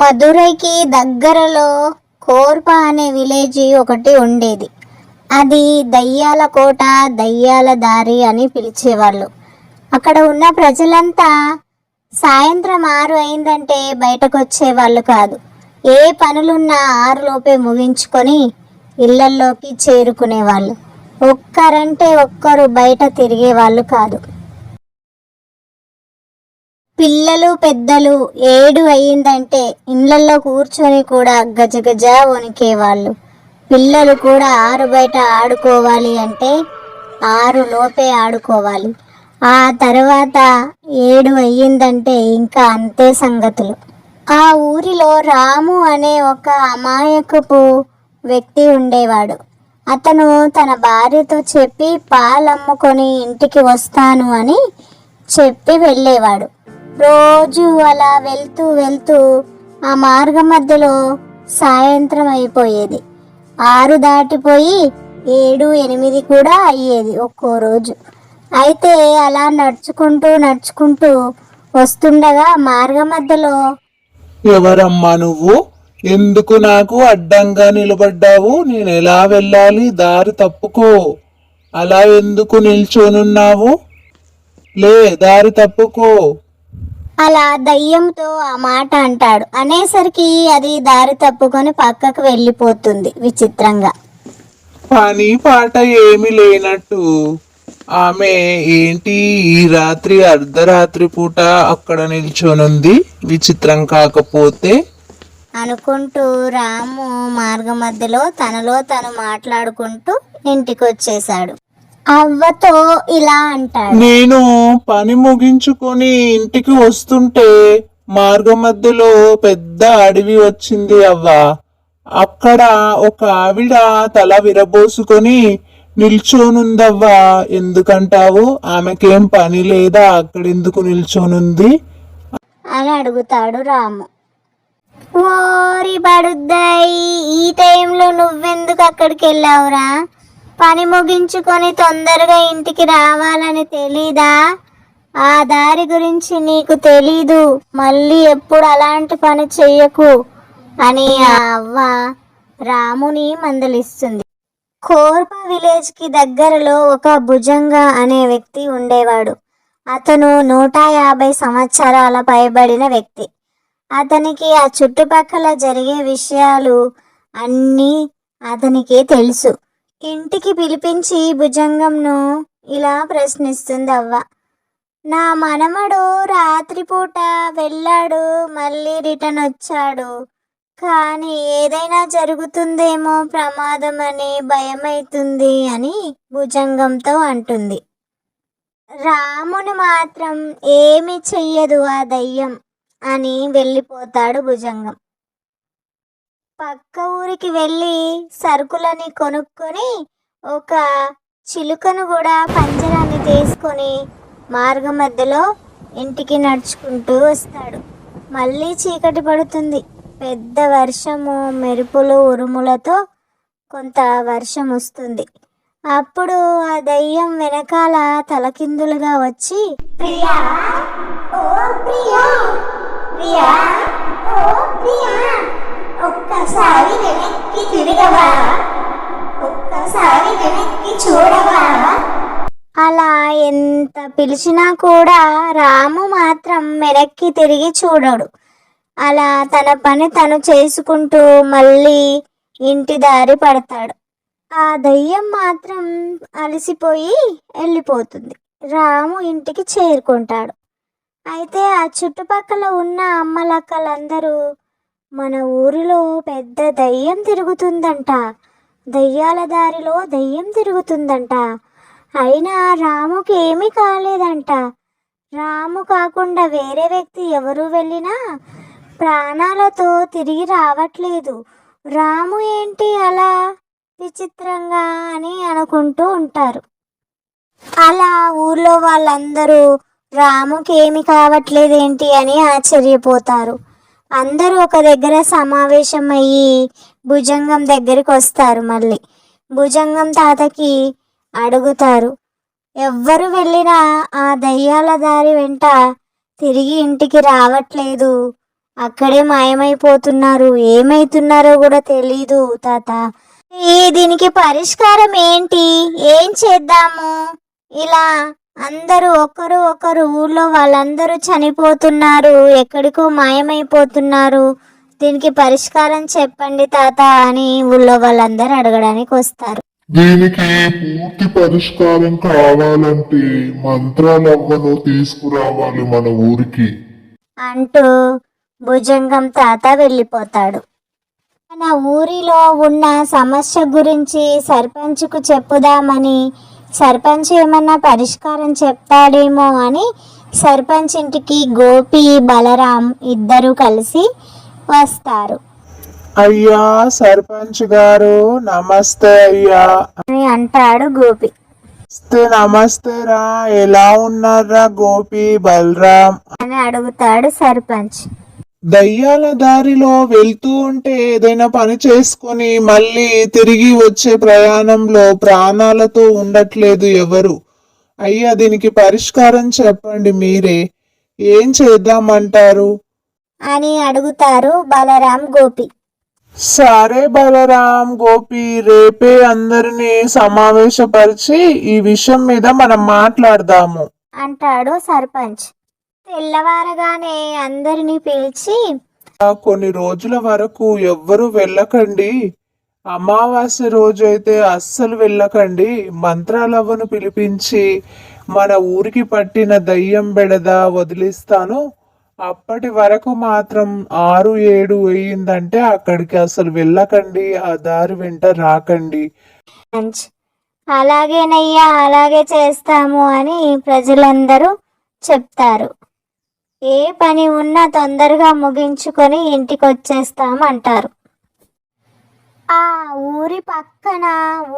మధురైకి దగ్గరలో కోర్ప అనే విలేజ్ ఒకటి ఉండేది. అది దయ్యాల కోట దయ్యాల దారి అని పిలిచేవాళ్ళు. అక్కడ ఉన్న ప్రజలంతా సాయంత్రం ఆరు అయిందంటే బయటకు వచ్చేవాళ్ళు కాదు. ఏ పనులున్నా ఆరులోపే ముగించుకొని ఇళ్ళల్లోకి చేరుకునేవాళ్ళు. ఒక్కరంటే ఒక్కరు బయట తిరిగేవాళ్ళు కాదు. పిల్లలు పెద్దలు ఏడు అయ్యిందంటే ఇండ్లలో కూర్చొని కూడా గజగజ వణికేవాళ్ళు. పిల్లలు కూడా ఆరు బయట ఆడుకోవాలి అంటే ఆరు లోపే ఆడుకోవాలి. ఆ తర్వాత ఏడు అయ్యిందంటే ఇంకా అంతే సంగతులు. ఆ ఊరిలో రాము అనే ఒక అమాయకపు వ్యక్తి ఉండేవాడు. అతను తన భార్యతో చెప్పి పాలమ్ముకొని ఇంటికి వస్తాను అని చెప్పి వెళ్ళేవాడు. రోజు అలా వెళ్తూ వెళ్తూ ఆ మార్గం మధ్యలో సాయంత్రం అయిపోయేది. ఆరు దాటిపోయి ఏడు ఎనిమిది కూడా అయ్యేది ఒక్కో రోజు. అయితే అలా నడుచుకుంటూ నడుచుకుంటూ వస్తుండగా మార్గ మధ్యలో ఎవరమ్మా నువ్వు? ఎందుకు నాకు అడ్డంగా నిలబడ్డావు? నేను ఎలా వెళ్ళాలి? దారి తప్పుకో. అలా ఎందుకు నిల్చోనున్నావు? లే దారి తప్పుకో. అలా దయ్యంతో ఆ మాట అంటాడు. అనేసరికి అది దారి తప్పుకొని పక్కకు వెళ్ళిపోతుంది విచిత్రంగా. పని పాట ఏమి లేనట్టు ఆమె ఏంటి ఈ రాత్రి అర్ధరాత్రి పూట అక్కడ నిల్చొనుంది? విచిత్రం కాకపోతే? అనుకుంటూ రాము మార్గ మధ్యలో తనలో తను మాట్లాడుకుంటూ ఇంటికి వచ్చేసాడు అవ్వతో ఇలా అంటాడు. నేను పని ముగించుకొని ఇంటికి వస్తుంటే మార్గం మధ్యలో పెద్ద అడవి వచ్చింది అవ్వ. అక్కడ ఒక ఆవిడ తల విరబోసుకొని నిల్చోనుందవ్వా. ఎందుకంటావు? ఆమెకేం పని లేదా? అక్కడెందుకు నిల్చోనుంది? అని అడుగుతాడు రాము. ఓరి బడుద్దాయి ఈ టైంలో నువ్వెందుకు అక్కడికి వెళ్ళావురా పని ముగించుకొని తొందరగా ఇంటికి రావాలని తెలీదా? ఆ దారి గురించి నీకు తెలీదు. మళ్ళీ ఎప్పుడు అలాంటి పని చెయ్యకు అని ఆ అవ్వ రాముని మందలిస్తుంది. కోర్ప విలేజ్కి దగ్గరలో ఒక భుజంగా అనే వ్యక్తి ఉండేవాడు. అతను నూట యాభై సంవత్సరాల పైబడిన వ్యక్తి. అతనికి ఆ చుట్టుపక్కల జరిగే విషయాలు అన్నీ అతనికి తెలుసు. ఇంటికి పిలిపించి భుజంగంను ఇలా ప్రశ్నిస్తుంది అవ్వ. నా మనమడు రాత్రిపూట వెళ్ళాడు మళ్ళీ రిటర్న్ వచ్చాడు కానీ ఏదైనా జరుగుతుందేమో ప్రమాదం అని భయమైతుంది అని భుజంగంతో అంటుంది. రాముని మాత్రం ఏమి చెయ్యదు ఆ దయ్యం అని వెళ్ళిపోతాడు భుజంగం. పక్క ఊరికి వెళ్ళి సరుకులని కొనుక్కొని ఒక చిలుకను కూడా పంజరాన్ని తీసుకొని మార్గం మధ్యలో ఇంటికి నడుచుకుంటూ వస్తాడు. మళ్ళీ చీకటి పడుతుంది. పెద్ద వర్షము మెరుపులు ఉరుములతో కొంత వర్షం వస్తుంది. అప్పుడు ఆ దయ్యం వెనకాల తలకిందులుగా వచ్చి ప్రియా ఓ ప్రియా ప్రియా ఓ ప్రియా. ఒక్కసారి వెనక్కి తిరగవా ఒక్కసారి వెనక్కి చూడవా అలా ఎంత పిలిచినా కూడా రాము మాత్రం వెనక్కి తిరిగి చూడడు. అలా తన పని తను చేసుకుంటూ మళ్ళీ ఇంటి దారి పడతాడు. ఆ దయ్యం మాత్రం అలసిపోయి వెళ్ళిపోతుంది. రాము ఇంటికి చేరుకుంటాడు. అయితే ఆ చుట్టుపక్కల ఉన్న అమ్మలక్కలందరూ మన ఊరిలో పెద్ద దయ్యం తిరుగుతుందంట. దయ్యాల దారిలో దయ్యం తిరుగుతుందంట. అయినా రాముకి ఏమీ కాలేదంట. రాము కాకుండా వేరే వ్యక్తి ఎవరు వెళ్ళినా ప్రాణాలతో తిరిగి రావట్లేదు. రాము ఏంటి అలా విచిత్రంగా అని అనుకుంటూ ఉంటారు. అలా ఊర్లో వాళ్ళందరూ రాముకి ఏమి కావట్లేదేంటి అని ఆశ్చర్యపోతారు. అందరూ ఒక దగ్గర సమావేశం అయ్యి భుజంగం దగ్గరికి వస్తారు మళ్ళీ. భుజంగం తాతకి అడుగుతారు. ఎవ్వరు వెళ్ళినా ఆ దయ్యాల దారి వెంట తిరిగి ఇంటికి రావట్లేదు. అక్కడే మాయమైపోతున్నారు. ఏమైతున్నారో కూడా తెలీదు తాత. ఈ దీనికి పరిష్కారం ఏంటి? ఏం చేద్దాము? ఇలా అందరూ ఒకరు ఒకరు ఊళ్ళో వాళ్ళందరూ చనిపోతున్నారు ఎక్కడికో మాయమైపోతున్నారు. దీనికి పరిష్కారం చెప్పండి తాత అని ఊళ్ళో వాళ్ళందరూ అడగడానికి వస్తారు. దీనికి పూర్తి పరిష్కారం కావాలంటే మంత్రాలవ్వను తీసుకురావాలి మన ఊరికి. అంటూ భుజంగం తాత వెళ్ళిపోతాడు. మన ఊరిలో ఉన్న సమస్య గురించి సర్పంచ్కు చెప్పుదామని సర్పంచ్ ఏమన్నా పరిష్కారం చెప్తాడేమో అని సర్పంచ్ ఇంటికి గోపి బలరాం ఇద్దరు కలిసి వస్తారు. అయ్యా సర్పంచ్ గారు నమస్తే అయ్యా. అని అంటాడు గోపి. నమస్తే నమస్తే రా. ఎలా ఉన్నారా గోపి బలరాం? అని అడుగుతాడు సర్పంచ్. దయ్యాల దారిలో వెళ్తూ ఉంటే ఏదైనా పని చేసుకొని మళ్ళీ తిరిగి వచ్చే ప్రయాణంలో ప్రాణాలతో ఉండట్లేదు ఎవరు. అయ్యా దీనికి పరిష్కారం చెప్పండి మీరే. ఏం చేద్దామంటారు? అని అడుగుతారు బలరాం గోపి. సరే బలరాం గోపి రేపే అందరినీ సమావేశపరిచి ఈ విషయం మీద మనం మాట్లాడదాము. అంటాడు సర్పంచ్. తెల్లవారగానే అందరినీ పిలిచి కొన్ని రోజుల వరకు ఎవ్వరు వెళ్ళకండి. అమావాస్య రోజు అయితే అస్సలు వెళ్ళకండి. మంత్రాలవ్వను పిలిపించి మన ఊరికి పట్టిన దయ్యం బెడద వదిలిస్తాను. అప్పటి వరకు మాత్రం ఆరు ఏడు అయ్యిందంటే అక్కడికి అసలు వెళ్ళకండి. ఆ దారి వెంట రాకండి. అలాగేనయ్యా అలాగే చేస్తాము అని ప్రజలందరూ చెప్తారు. ఏ పని ఉన్నా తొందరగా ముగించుకొని ఇంటికి వచ్చేస్తామంటారు ఆ ఊరి పక్కన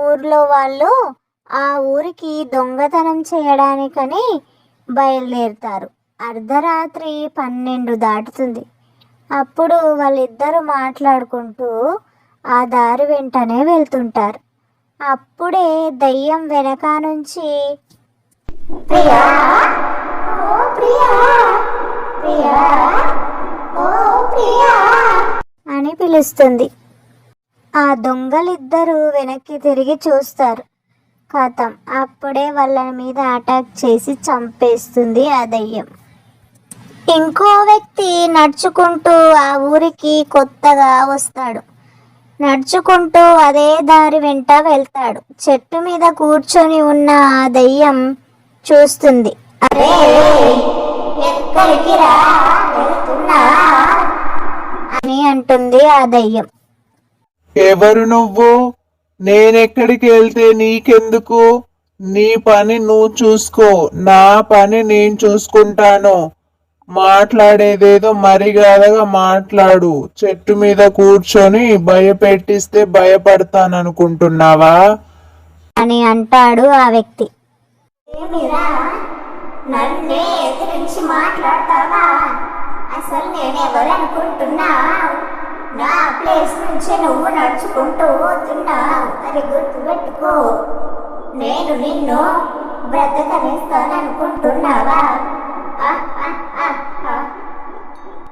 ఊర్లో వాళ్ళు ఆ ఊరికి దొంగతనం చేయడానికని బయలుదేరుతారు. అర్ధరాత్రి పన్నెండు దాటుతుంది. అప్పుడు వాళ్ళిద్దరూ మాట్లాడుకుంటూ ఆ దారి వెంటనే వెళ్తుంటారు. అప్పుడే దయ్యం వెనక నుంచి ప్రియా ప్రియా ఓ ప్రియా అని పిలుస్తుంది. ఆ దొంగలిద్దరూ వెనక్కి తిరిగి చూస్తారు. కథం అప్పుడే వాళ్ళ మీద అటాక్ చేసి చంపేస్తుంది ఆ దయ్యం ఇంకో వ్యక్తి నడుచుకుంటూ ఆ ఊరికి కొత్తగా వస్తాడు. నడుచుకుంటూ అదే దారి వెంట వెళ్తాడు. చెట్టు మీద కూర్చొని ఉన్న ఆ దయ్యం చూస్తుంది. అరే! ఎక్కడికి రా అని అంటుంది ఆ దయ్యం. ఎవరు నువ్వు? నేనెక్కడికి వెళ్తే నీకెందుకు? నీ పని నువ్వు చూసుకో. నా పని నేను చూసుకుంటాను. మాట్లాడేదేదో మరిగాదగా మాట్లాడు. చెట్టు మీద కూర్చొని భయపెట్టిస్తే భయపడతాననుకుంటున్నావా? అని అంటాడు ఆ వ్యక్తి. నన్నే ఎదిరించి మాట్లాడతావా? అసలు నేనెవరు అనుకుంటున్నా నా ప్లేస్ నుంచి నువ్వు నడుచుకుంటూ పోతున్నావు. అది గుర్తుపెట్టుకో నేను నిన్ను బ్రతకనిస్తాననుకుంటున్నావా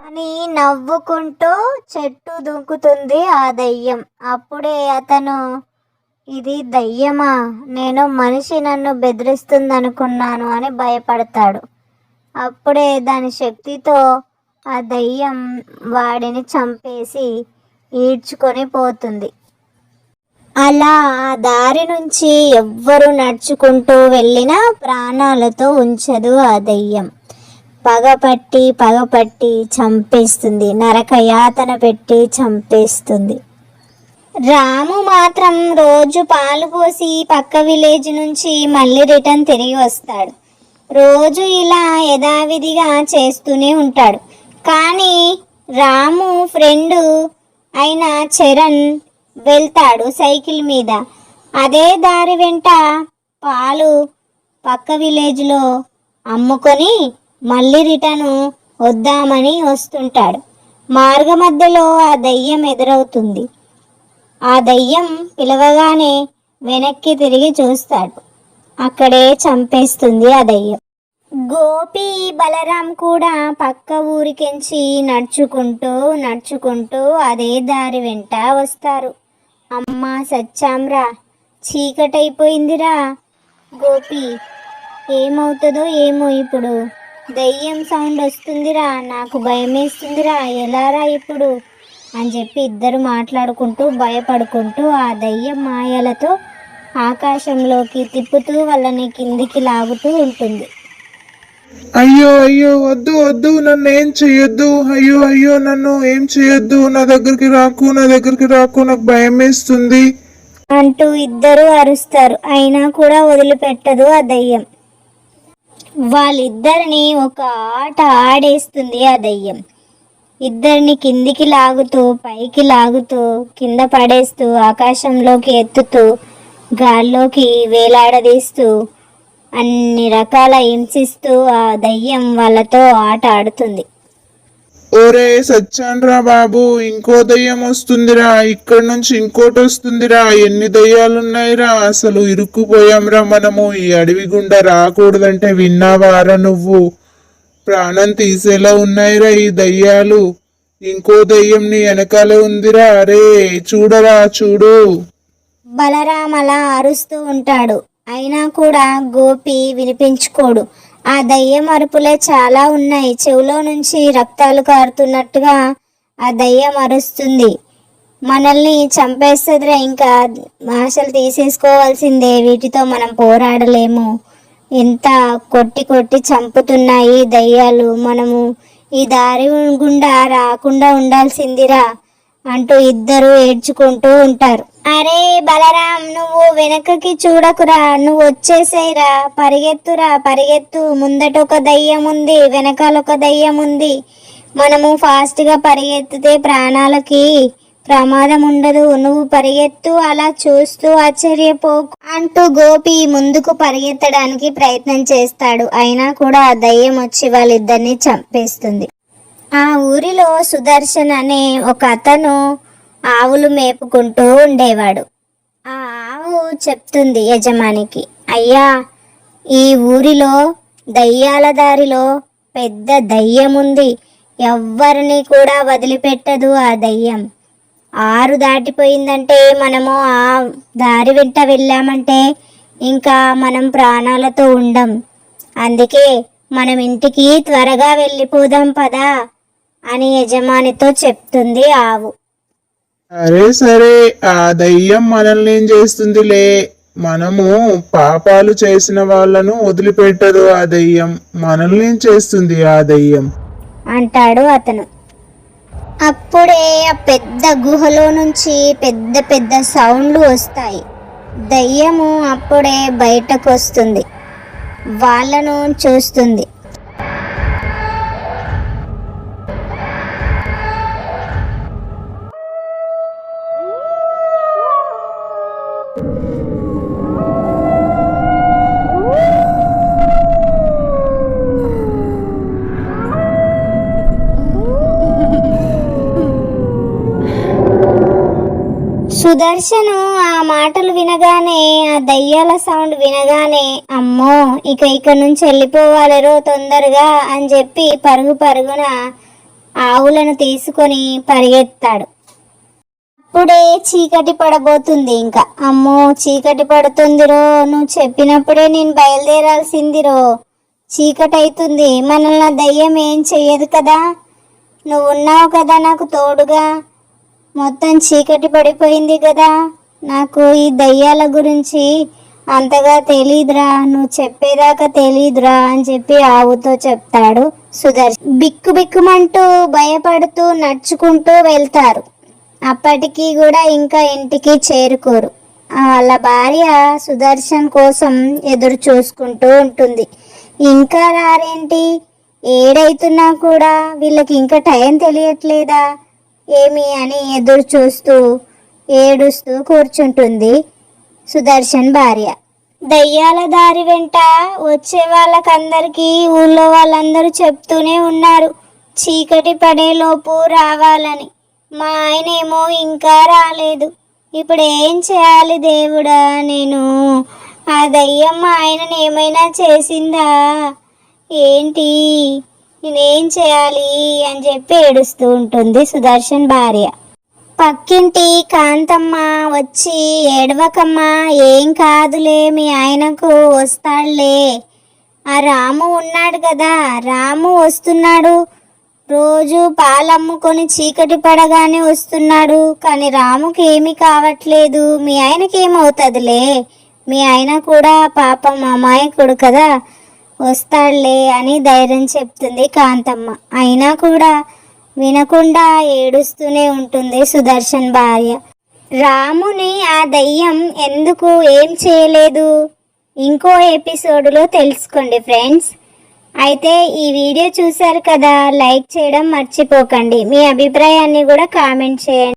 అని నవ్వుకుంటూ చెట్టు దుంకుతుంది ఆ దయ్యం. అప్పుడే అతను ఇది దయ్యమా? నేను మనిషి నన్ను బెదిరిస్తుందనుకున్నాను అని భయపడతాడు. అప్పుడే దాని శక్తితో ఆ దయ్యం వాడిని చంపేసి ఈడ్చుకొని పోతుంది. అలా ఆ దారి నుంచి ఎవ్వరు నడుచుకుంటూ వెళ్ళినా ప్రాణాలతో ఉంచదు ఆ దయ్యం. పగపట్టి పగపట్టి చంపేస్తుంది. నరక యాతన పెట్టి చంపేస్తుంది. రాము మాత్రం రోజు పాలు పోసి పక్క విలేజ్ నుంచి మళ్ళీ రిటర్న్ తిరిగి వస్తాడు. రోజు ఇలా యథావిధిగా చేస్తూనే ఉంటాడు. కానీ రాము ఫ్రెండు అయిన చరణ్ వెళ్తాడు సైకిల్ మీద. అదే దారి వెంట పాలు పక్క విలేజ్లో అమ్ముకొని మళ్ళీ రిటర్న్ వద్దామని వస్తుంటాడు. మార్గ మధ్యలో ఆ దయ్యం ఎదురవుతుంది. ఆ దయ్యం పిలవగానే వెనక్కి తిరిగి చూస్తాడు. అక్కడే చంపేస్తుంది ఆ దయ్యం. గోపి బలరాం కూడా పక్క ఊరికెంచి నడుచుకుంటూ నడుచుకుంటూ అదే దారి వెంట వస్తారు. అమ్మా సచ్చాంరా చీకటైపోయిందిరా. గోపి ఏమవుతుందో ఏమో ఇప్పుడు. దయ్యం సౌండ్ వస్తుందిరా నాకు భయమేస్తుందిరా. ఎలారా ఇప్పుడు? అని చెప్పి ఇద్దరు మాట్లాడుకుంటూ భయపడుకుంటూ ఆ దయ్యం మాయలతో ఆకాశంలోకి తిప్పుతూ వాళ్ళని కిందికి లాగుతూ ఉంటుంది. అయ్యో అయ్యో వద్దు వద్దు నన్ను ఏం చెయ్యొద్దు. అయ్యో అయ్యో నన్ను ఏం చెయ్యొద్దు. నా దగ్గరికి రాకు నా దగ్గరికి రాకు నాకు భయం వేస్తుంది. అంటూ ఇద్దరు అరుస్తారు. అయినా కూడా వదిలిపెట్టదు ఆ దయ్యం. వాళ్ళిద్దరిని ఒక ఆట ఆడేస్తుంది ఆ దయ్యం. ఇద్దరిని కిందికి లాగుతూ పైకి లాగుతూ కింద పడేస్తూ ఆకాశంలోకి ఎత్తుతూ గాల్లోకి వేలాడదీస్తూ అన్ని రకాల హింసిస్తూ ఆ దయ్యం వాళ్ళతో ఆట ఆడుతుంది. ఓరే సత్యాన్రా బాబు ఇంకో దయ్యం వస్తుందిరా. ఇక్కడ నుంచి ఇంకోటి వస్తుందిరా. ఎన్ని దయ్యాలున్నాయిరా. అసలు ఇరుక్కుపోయాంరా మనము. ఈ అడవి గుండా రాకూడదంటే విన్నావారా నువ్వు? ప్రాణం తీసేలా ఉన్నాయిరా ఈ దయ్యాలు. ఇంకో దయ్యం నీ వెనకాలే ఉందిరా. అరే చూడరా చూడు. బలరాం అలా అరుస్తూ ఉంటాడు. అయినా కూడా గోపి వినిపించుకోడు. ఆ దయ్యం అరుపులే చాలా ఉన్నాయి. చెవులో నుంచి రక్తాలు కారుతున్నట్టుగా ఆ దయ్యం అరుస్తుంది. మనల్ని చంపేస్తుందిరా ఇంకా. ఆశలు తీసేసుకోవాల్సిందే. వీటితో మనం పోరాడలేము. ఎంత కొట్టి కొట్టి చంపుతున్నాయి దయ్యాలు. మనము ఈ దారి గుండా రాకుండా ఉండాల్సిందిరా అంటూ ఇద్దరు ఏడ్చుకుంటూ ఉంటారు. అరే బలరాం నువ్వు వెనకకి చూడకురా. నువ్వు వచ్చేసేయరా పరిగెత్తురా పరిగెత్తు. ముందట ఒక దయ్యం ఉంది వెనకాల ఒక దయ్యం ఉంది. మనము ఫాస్ట్గా పరిగెత్తితే ప్రాణాలకి ప్రమాదం ఉండదు నువ్వు పరిగెత్తు అలా చూస్తూ ఆశ్చర్యపోకు. అంటూ గోపి ముందుకు పరిగెత్తడానికి ప్రయత్నం చేస్తాడు. అయినా కూడా ఆ దయ్యం వచ్చి వాళ్ళిద్దరిని చంపేస్తుంది. ఆ ఊరిలో సుదర్శన్ అనే ఒక అతను ఆవులు మేపుకుంటూ ఉండేవాడు. ఆ ఆవు చెప్తుంది యజమానికి అయ్యా ఈ ఊరిలో దయ్యాల దారిలో పెద్ద దయ్యం ఉంది ఎవ్వరిని కూడా వదిలిపెట్టదు ఆ దయ్యం. ఆరు దాటిపోయిందంటే మనము ఆ దారి వెంట వెళ్ళామంటే ఇంకా మనం ప్రాణాలతో ఉండం. అందుకే మనం ఇంటికి త్వరగా వెళ్ళిపోదాం పదా అని యజమానితో చెప్తుంది ఆవు. సరే సరే ఆ దయ్యం మనల్ని ఏం చేస్తుందిలే? మనము పాపాలు చేసిన వాళ్ళను వదిలిపెట్టదు ఆ దయ్యం. మనల్ని ఏం చేస్తుంది ఆ దయ్యం? అంటాడు అతను. అప్పుడే ఆ పెద్ద గుహలో నుంచి పెద్ద పెద్ద సౌండ్లు వస్తాయి. దయ్యము అప్పుడే బయటకు వస్తుంది వాళ్ళను చూస్తుంది. సుదర్శను ఆ మాటలు వినగానే ఆ దయ్యాల సౌండ్ వినగానే అమ్మో ఇక ఇక్కడ నుంచి వెళ్ళిపోవాలరో తొందరగా అని చెప్పి పరుగు పరుగున ఆవులను తీసుకొని పరిగెత్తాడు. అప్పుడే చీకటి పడబోతుంది ఇంకా. అమ్మో చీకటి పడుతుందిరో నువ్వు చెప్పినప్పుడే నేను బయలుదేరాల్సిందిరో. చీకటి అవుతుంది మనల్ని దయ్యం ఏం చెయ్యదు కదా. నువ్వు ఉన్నావు కదా నాకు తోడుగా. మొత్తం చీకటి పడిపోయింది కదా. నాకు ఈ దయ్యాల గురించి అంతగా తెలీదురా. నువ్వు చెప్పేదాకా తెలీదురా అని చెప్పి ఆవుతో చెప్తాడు సుదర్శన్. బిక్కు బిక్కుమంటూ భయపడుతూ నడుచుకుంటూ వెళ్తారు. అప్పటికి కూడా ఇంకా ఇంటికి చేరుకోరు. వాళ్ళ భార్య సుదర్శన్ కోసం ఎదురు చూసుకుంటూ ఉంటుంది. ఇంకా రారేంటి? ఏడైతున్నా కూడా వీళ్ళకి ఇంకా టైం తెలియట్లేదా? ఏమి అని ఎదురు చూస్తూ ఏడుస్తూ కూర్చుంటుంది సుదర్శన్ భార్య. దయ్యాల దారి వెంట వచ్చే వాళ్ళకందరికీ ఊళ్ళో వాళ్ళందరూ చెప్తూనే ఉన్నారు. చీకటి పడేలోపు రావాలని. మా ఆయనేమో ఇంకా రాలేదు. ఇప్పుడు ఏం చేయాలి దేవుడా నేను? ఆ దయ్యం మా ఆయనని ఏమైనా చేసిందా? ఏంటి? నేనేం చేయాలి అని చెప్పి ఏడుస్తూ ఉంటుంది సుదర్శన్ భార్య. పక్కింటి కాంతమ్మ వచ్చి ఏడవకమ్మ ఏం కాదులే మీ ఆయనకు వస్తాడులే. ఆ రాము ఉన్నాడు కదా రాము వస్తున్నాడు. రోజు పాలమ్ముకొని చీకటి పడగానే వస్తున్నాడు. కానీ రాముకి ఏమీ కావట్లేదు. మీ ఆయనకి ఏమవుతుందిలే మీ ఆయన కూడా పాపం అమాయకుడు కదా. వస్తాడులే అని ధైర్యం చెప్తుంది కాంతమ్మ. అయినా కూడా వినకుండా ఏడుస్తూనే ఉంటుంది సుదర్శన్ భార్య. రాముని ఆ దయ్యం ఎందుకు ఏం చేయలేదు? ఇంకో ఎపిసోడ్లో తెలుసుకోండి ఫ్రెండ్స్. అయితే ఈ వీడియో చూశారు కదా లైక్ చేయడం మర్చిపోకండి. మీ అభిప్రాయాన్ని కూడా కామెంట్ చేయండి.